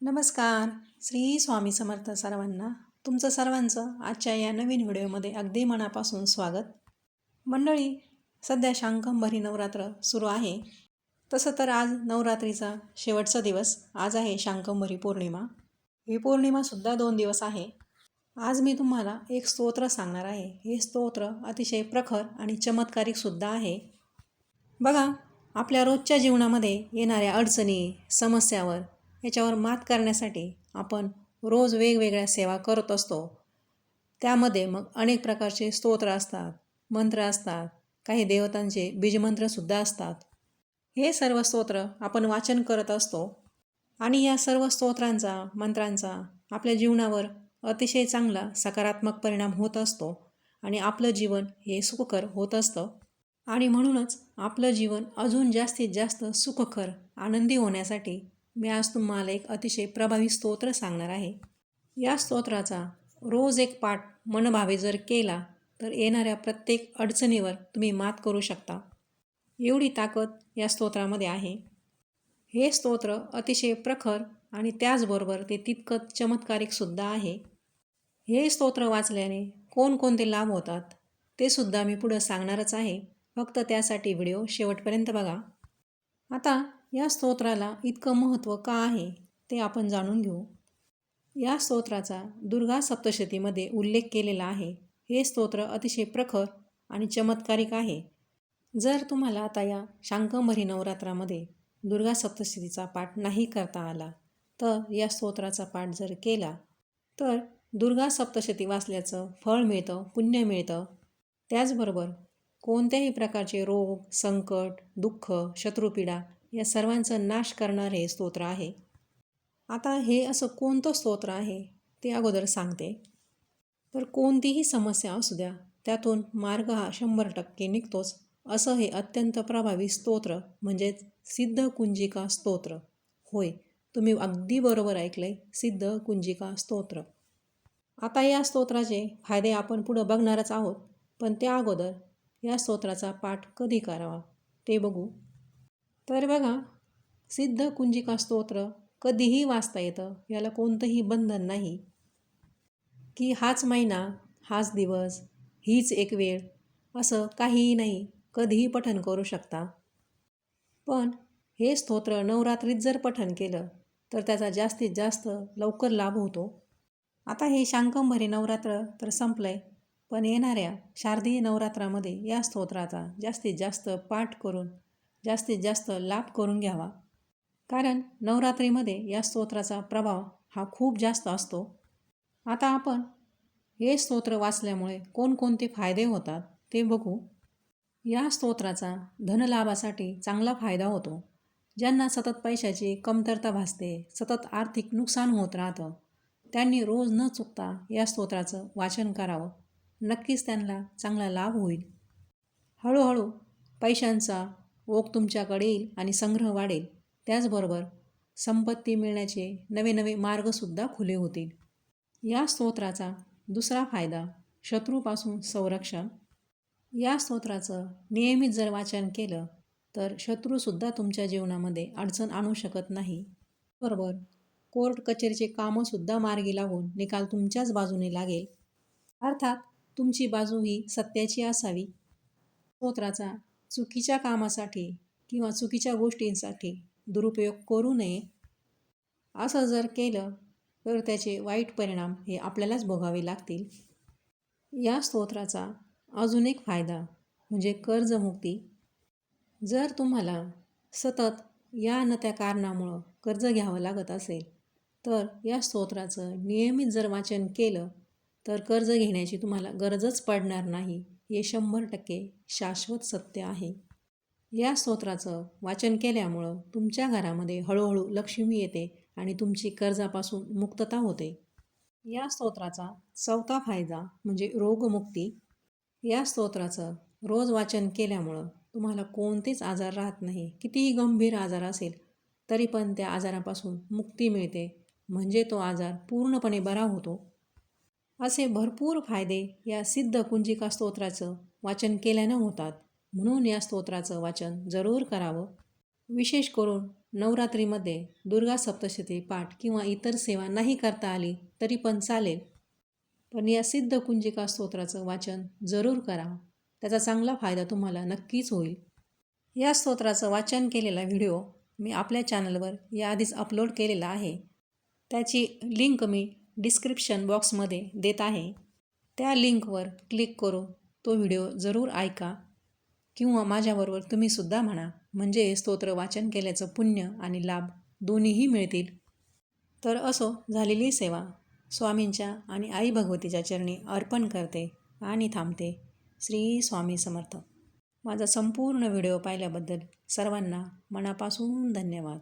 नमस्कार. श्री स्वामी समर्थ सर्वांना तुमचं सर्वांचं आजच्या या नवीन व्हिडिओमध्ये अगदी मनापासून स्वागत. मंडळी सध्या शांकंभरी नवरात्र सुरू आहे. तसं तर आज नवरात्रीचा शेवटचा दिवस. आज आहे शांकंभरी पौर्णिमा. ही पौर्णिमासुद्धा दोन दिवस आहे. आज मी तुम्हाला एक स्तोत्र सांगणार आहे. हे स्तोत्र अतिशय प्रखर आणि चमत्कारिकसुद्धा आहे. बघा आपल्या रोजच्या जीवनामध्ये येणाऱ्या अडचणी समस्यावर याच्यावर मात करण्यासाठी आपण रोज वेगवेगळ्या सेवा करत असतो. त्यामध्ये मग अनेक प्रकारचे स्तोत्र असतात मंत्र असतात काही देवतांचे बीजमंत्रसुद्धा असतात. हे सर्व स्तोत्र आपण वाचन करत असतो आणि या सर्व स्तोत्रांचा मंत्रांचा आपल्या जीवनावर अतिशय चांगला सकारात्मक परिणाम होत असतो आणि आपलं जीवन हे सुखकर होत असतं. आणि म्हणूनच आपलं जीवन अजून जास्तीत जास्त सुखकर आनंदी होण्यासाठी मी आज तुम्हाला एक अतिशय प्रभावी स्तोत्र सांगणार आहे. या स्तोत्राचा रोज एक पाठ मनभावे जर केला तर येणाऱ्या प्रत्येक अडचणीवर तुम्ही मात करू शकता. एवढी ताकद या स्तोत्रामध्ये आहे. हे स्तोत्र अतिशय प्रखर आणि त्याचबरोबर ते तितकंच चमत्कारिकसुद्धा आहे. हे स्तोत्र वाचल्याने कोणकोणते लाभ होतात ते सुद्धा मी पुढं सांगणारच आहे. फक्त त्यासाठी व्हिडिओ शेवटपर्यंत बघा. आता या स्तोत्राला इतकं महत्त्व का आहे ते आपण जाणून घेऊ. या स्तोत्राचा दुर्गा सप्तशतीमध्ये उल्लेख केलेला आहे. हे स्तोत्र अतिशय प्रखर आणि चमत्कारिक आहे. जर तुम्हाला आता या शांकंभरी नवरात्रामध्ये दुर्गा सप्तशतीचा पाठ नाही करता आला तर या स्तोत्राचा पाठ जर केला तर दुर्गा सप्तशती वाचल्याचं फळ मिळतं पुण्य मिळतं. त्याचबरोबर कोणत्याही प्रकारचे रोग संकट दुःख शत्रुपीडा या सर्वांचा नाश करणारे स्तोत्र आहे. आता हे असं कोणतं स्तोत्र आहे ते अगोदर सांगते. तर कोणतीही समस्या असू द्या त्यातून मार्ग हा शंभर टक्के निघतोच. असं हे अत्यंत प्रभावी स्तोत्र म्हणजेच सिद्ध कुंजिका स्तोत्र. होय तुम्ही अगदी बरोबर ऐकलंय सिद्ध कुंजिका स्तोत्र. आता या स्तोत्राचे फायदे आपण पुढं बघणारच आहोत पण त्या अगोदर या स्तोत्राचा पाठ कधी करावा ते बघू. तर बघा सिद्ध कुंजिका स्तोत्र कधीही वाचता येतं याला कोणतंही बंधन नाही. की हाच महिना हाच दिवस हीच एक वेळ असं काहीही नाही कधीही पठन करू शकता. पण हे स्तोत्र नवरात्रीत जर पठन केलं तर त्याचा जास्तीत जास्त लवकर लाभ होतो. आता हे शांकंभरी नवरात्र तर संपलं आहे पण येणाऱ्या शारदीय नवरात्रामध्ये या स्तोत्राचा जास्तीत जास्त पाठ करून जास्तीत जास्त लाभ करून घ्यावा. कारण नवरात्रीमध्ये या स्तोत्राचा प्रभाव हा खूप जास्त असतो. आता आपण हे स्तोत्र वाचल्यामुळे कोणकोणते फायदे होतात ते बघू. या स्तोत्राचा धनलाभासाठी चांगला फायदा होतो. ज्यांना सतत पैशाची कमतरता भासते सतत आर्थिक नुकसान होत राहतं त्यांनी रोज न चुकता या स्तोत्राचं वाचन करावं. नक्कीच त्यांना चांगला लाभ होईल. हळूहळू पैशांचा ओघ तुमच्याकडे येईल आणि संग्रह वाढेल. त्याचबरोबर संपत्ती मिळण्याचे नवे नवे मार्गसुद्धा खुले होतील. या स्तोत्राचा दुसरा फायदा शत्रूपासून संरक्षण. या स्तोत्राचं नियमित जर वाचन केलं तर शत्रूसुद्धा तुमच्या जीवनामध्ये अडचण आणू शकत नाही. बरोबर कोर्ट कचेरीचे कामंसुद्धा मार्गी लागून निकाल तुमच्याच बाजूने लागेल. अर्थात तुमची बाजू ही सत्याची असावी. स्तोत्राचा चुकीच्या कामासाठी किंवा चुकीच्या गोष्टींसाठी दुरुपयोग करू नये. असं जर केलं तर त्याचे वाईट परिणाम हे आपल्यालाच भोगावे लागतील. या स्तोत्राचा अजून एक फायदा म्हणजे कर्जमुक्ती. जर तुम्हाला सतत या न त्या कारणामुळं कर्ज घ्यावं लागत असेल तर या स्तोत्राचं नियमित जर वाचन केलं तर कर्ज घेण्याची तुम्हाला गरजच पडणार नाही. हे शंभर टक्के शाश्वत सत्य आहे. या स्तोत्राचं वाचन केल्यामुळं तुमच्या घरामध्ये हळूहळू लक्ष्मी येते आणि तुमची कर्जापासून मुक्तता होते. या स्तोत्राचा चौथा फायदा म्हणजे रोगमुक्ती. या स्तोत्राचं रोज वाचन केल्यामुळं तुम्हाला कोणतेच आजार राहत नाही कितीही गंभीर आजार असेल तरी पण त्या आजारापासून मुक्ती मिळते. म्हणजे तो आजार पूर्णपणे बरा होतो. असे भरपूर फायदे या सिद्ध कुंजिका स्तोत्राचं वाचन केल्यानं होतात. म्हणून या स्तोत्राचं वाचन जरूर करावं. विशेष करून नवरात्रीमध्ये दुर्गा सप्तशती पाठ किंवा इतर सेवा नाही करता आली तरी पण चालेल. पण या सिद्ध कुंजिका स्तोत्राचं वाचन जरूर करा त्याचा चांगला फायदा तुम्हाला नक्कीच होईल. या स्तोत्राचं वाचन केलेला व्हिडिओ मी आपल्या चॅनलवर याआधीच अपलोड केलेला आहे. त्याची लिंक मी डिस्क्रिप्शन बॉक्समध्ये देत आहे. त्या लिंकवर क्लिक करून तो व्हिडिओ जरूर ऐका किंवा माझ्याबरोबर तुम्हीसुद्धा म्हणा. म्हणजे स्तोत्र वाचन केल्याचं पुण्य आणि लाभ दोन्हीही मिळतील. तर असो झालेली सेवा. स्वामींच्या आणि आई भगवतीच्या चरणी अर्पण करते आणि थांबते. श्री स्वामी समर्थ. माझा संपूर्ण व्हिडिओ पाहिल्याबद्दल सर्वांना मनापासून धन्यवाद.